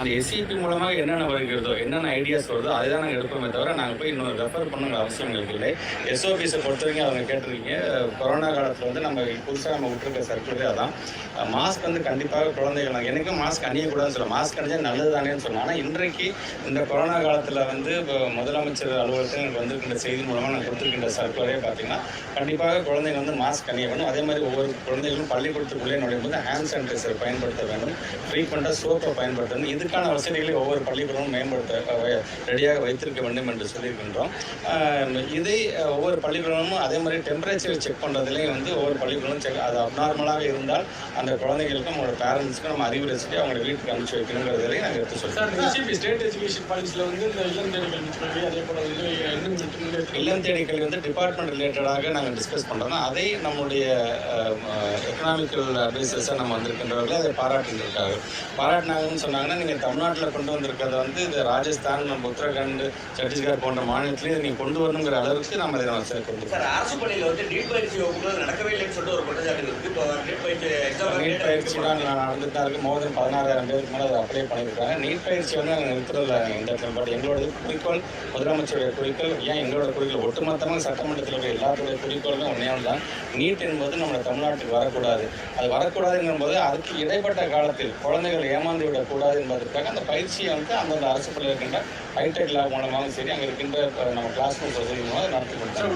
அந்த எஸ்சிபி மூலமாக என்னென்ன வருகிறதோ என்னென்ன ஐடியாஸ் வருதோ அதை தான் நாங்கள் எடுப்போமே தவிர நாங்கள் போய் இன்னொரு ரெஃபர் பண்ணுங்கிற அவசியம் எங்களுக்கு இல்லை. எஸ்ஓபிஸை பொறுத்த வரைக்கும் அவங்க கேட்டிருக்கீங்க. கொரோனா காலத்தில் வந்து நம்ம புதுசாக நம்ம விட்டுருக்க சர்க்குலரே அதான். மாஸ்க் வந்து கண்டிப்பாக குழந்தைகள் எனக்கும் மாஸ்க் அணியக்கூடாதுன்னு சொல்ல மாஸ்க் அணிஞ்சால் நல்லது தானேன்னு சொன்னோம் ஆனால் இன்றைக்கு இந்த கொரோனா காலத்தில் வந்து இப்போ முதலமைச்சர் அலுவலகத்தில் எனக்கு வந்திருக்கின்ற செய்தி மூலமாக நான் கொடுத்துருக்கின்ற சர்க்குலரே பார்த்தீங்கன்னா கண்டிப்பாக குழந்தைங்க வந்து மாஸ்க் அணிய வேணும் அதே மாதிரி ஒவ்வொரு குழந்தைகளும் பள்ளிக்கூடத்துக்குள்ளே நுழையும் போது ஹேண்ட் சானிடைசர் பயன்படுத்த வேண்டும். ஃப்ரீக்வெண்ட்டாக சோப்பை பயன்படுத்த வேண்டும் இதுக்கான வசதிகளை ஒவ்வொரு பள்ளிக்கூடமும் மேம்படுத்த ரெடியாக வைத்திருக்க வேண்டும் என்று சொல்லியிருக்கின்றோம். இதை ஒவ்வொரு பள்ளிக்கூடமும் அதே மாதிரி டெம்பரேச்சர் செக் பண்ணுறதுலேயும் வந்து ஒவ்வொரு பள்ளிக்கூடமும் செக் அது அப்நார்மலாக இருந்தால் அந்த குழந்தைகளுக்கும் அவங்களோட பேரண்ட்ஸ்க்கும் நம்ம அறிவுரை சொல்லி அவங்களை வீட்டுக்கு அனுப்பிச்சு வைக்கணுங்கிறதையும் நாங்கள் எடுத்து சொல்கிறோம் ஸ்டேட் எஜுகேஷன் பாலிசியில் வந்து இந்த இளம் தேடி கல்வி கல்வி அதே போல வந்து இல்லம் தேடி கல்வி வந்து டிபார்ட்மெண்ட் ரிலேட்டடாக நாங்கள் டிஸ்கஸ் பண்ணுறோம் அதை நம்முடைய எக்கனாமிக்கல் அட்வைசர்ஸாக நம்ம வந்திருக்கின்றவர்கள் அதை பாராட்டியிருக்காங்க பாராட்டினாங்கன்னு சொன்னாங்கன்னா நீங்கள் தமிழ்நாட்டில் கொண்டு வந்திருக்கிறத வந்து இது ராஜஸ்தான் நம்ம உத்தரகாண்ட் சத்தீஸ்கர் போன்ற மாநிலத்திலேயே நீங்கள் கொண்டு வரணுங்கிற அளவுக்கு நம்ம இதை நம்ம சார் அரசு பணியில் வந்து நீட் பயிற்சி வகுப்புகள் நடக்கவே இல்லைன்னு சொல்லிட்டு ஒரு குற்றச்சாட்டு இருக்கு. இப்போ நீட் பயிற்சி தான் நான் நடந்துட்டு தான் இருக்கு பதினாறாயிரம் பேருக்கு மேலே அதை அப்ளை பண்ணியிருக்காங்க நீட் பயிற்சி வந்து நாங்கள் நிறுத்துறதில்ல இந்த இடத்துல பட் எங்களோட குறிக்கோள் முதலமைச்சருடைய குறிக்கோள் ஏன் எங்களோட குறிக்கோள் ஒட்டுமொத்தமாக சட்டமன்றத்தில் இருக்கிற எல்லாத்துடைய குறிக்கோளும் ஒன்றே தான் நீட் என்பது நம்ம தமிழ்நாட்டுக்கு வரக்கூடாது அது வரக்கூடாதுங்கும் போது அதுக்கு இடைப்பட்ட காலத்தில் குழந்தைகள் ஏமாந்து விடக்கூடாது என்பதற்காக அந்த பயிற்சியை வந்து அந்தந்த அரசு பள்ளியில் இருக்கின்ற ஹைடெக் லேப் மூலமாகவும் சரி அங்கே இருக்கின்ற நம்ம கிளாஸ் ரூம் வசதி மூலம் நடத்தி சார்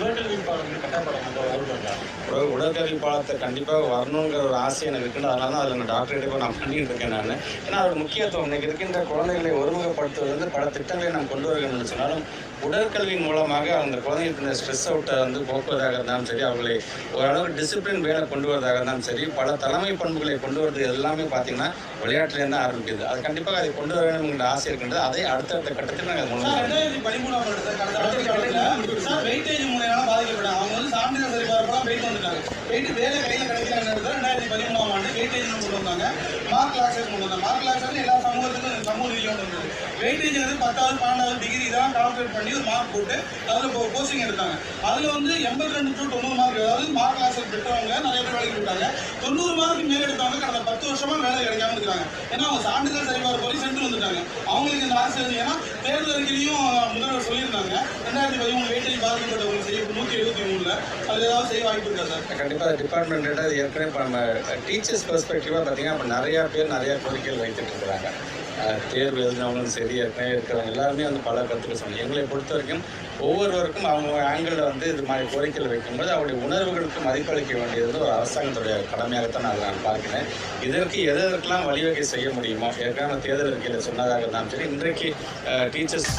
கொடுத்தாங்க உடற்கல்வி பாலத்தை கண்டிப்பாக வரணும் பண்ணணுங்கிற ஒரு ஆசை எனக்கு இருக்குது. அதனால தான் அதில் நான் டாக்டரேட் இப்போ நான் பண்ணிட்டு இருக்கேன் நான். ஏன்னா அதோட முக்கியத்துவம் இன்னைக்கு இருக்கின்ற குழந்தைகளை ஒருமுகப்படுத்துவது வந்து பல திட்டங்களை நாம் கொண்டு வருகிறோம்னு சொன்னாலும் உடற்கல்வியின் மூலமாக அந்த குழந்தைகளுக்கு ஸ்ட்ரெஸ் அவுட்டை வந்து போக்குவதாக இருந்தாலும் சரி அவர்களை ஓரளவு டிசிப்ளின் வேலை கொண்டு வரதாக இருந்தாலும் சரி பல தலைமை பண்புகளை கொண்டு வரது எல்லாமே பார்த்தீங்கன்னா விளையாட்டுலேருந்து ஆரம்பிக்குது. அது கண்டிப்பாக அதை கொண்டு வர வேணுங்கிற ஆசை இருக்கின்றது. அதை அடுத்தடுத்த கட்டத்தில் நாங்கள் கொண்டு சார் வருவோம் ரெண்டாயிரத்தி பதிமூணாம் வருடத்தில் கடந்த ஆட்சி காலத்தில் சார் வெயிட்டேஜ் முறையால பாதிக்கப்பட்டாங்க அவங்க வந்து சான்றிதழ் சரிபார்ப்பெல்லாம் போயிட்டு வேலை கையில் கிடைக்கலங்கிறது ரெண்டாயிரத்தி பதிமூணாம் ஆண்டு வெயிட்டேஜ் வந்தாங்க மார்க் லாக்ஸஸ் கொண்டு வந்தாங்க. மார்க் லாக்ஸஸ் எல்லா சமூகத்துக்கும் சமூக ரீதியாக இருந்தது வெயிட்டேஜ் வந்து பத்தாவது பன்னெண்டாவது டிகிரி தான் கால்குலேட் பண்ணி ஒரு மார்க் போட்டு அதில் கோச்சிங் எடுத்தாங்க. அதில் வந்து எண்பத்தி ரெண்டு டு தொண்ணூறு மார்க் அதாவது மார்க் லாக்ஸஸ் பெற்றவங்க நிறைய பேர் வேலைக்கு விட்டாங்க தொண்ணூறு மார்க் மேலே எடுத்தவங்க கடந்த பத்து வருஷமாக வேலை கிடைக்காம இருக்கிறாங்க. ஏன்னா அவங்க சான்றிதழ் சரிபார் போய் சென்று வந்துட்டாங்க. அவங்களுக்கு இந்த ஆசை வந்து ஏன்னா தேர்தல் அறிக்கையிலையும் முதல்வர் சொல்லியிருந்தாங்க. ரெண்டாயிரத்தி பதிமூணு வெயிட்டேஜ் பாதிக்கப்பட்டவங்களுக்கு செய்ய நூற்றி எழுபத்தி மூணுல. அது ஏதாவது செய்ய வாய்ப்பு இருக்கா சார்? கண்டிப்பாக டிபார்ட்மெண்ட் ஏற்கனவே நம்ம டீச்சர்ஸ் பெர்ஸ்பெக்டிவாக பார்த்தீங்கன்னா இப்போ நிறையா பேர் நிறையா கோரிக்கைகள் வைத்துட்டு இருக்கிறாங்க. தேர்வு எழுதினவங்களும் சரி ஏற்கனவே இருக்கிறவங்க எல்லாருமே வந்து பல கருத்துக்கள் சொன்னாங்க. எங்களை பொறுத்த வரைக்கும் ஒவ்வொருவருக்கும் அவங்க ஆங்கிளில் வந்து இது மாதிரி கோரிக்கைகள் வைக்கும்போது அவருடைய உணர்வுகளுக்கு மதிப்பளிக்க வேண்டியது ஒரு அரசாங்கத்துடைய கடமையாகத்தான் நான் நான் பார்க்கிறேன். இதற்கு எதற்கெல்லாம் வழிவகை செய்ய முடியுமோ ஏற்கனவே தேர்தல் அறிக்கையில் சொன்னதாக இருந்தாலும் சரி இன்றைக்கு டீச்சர்ஸ்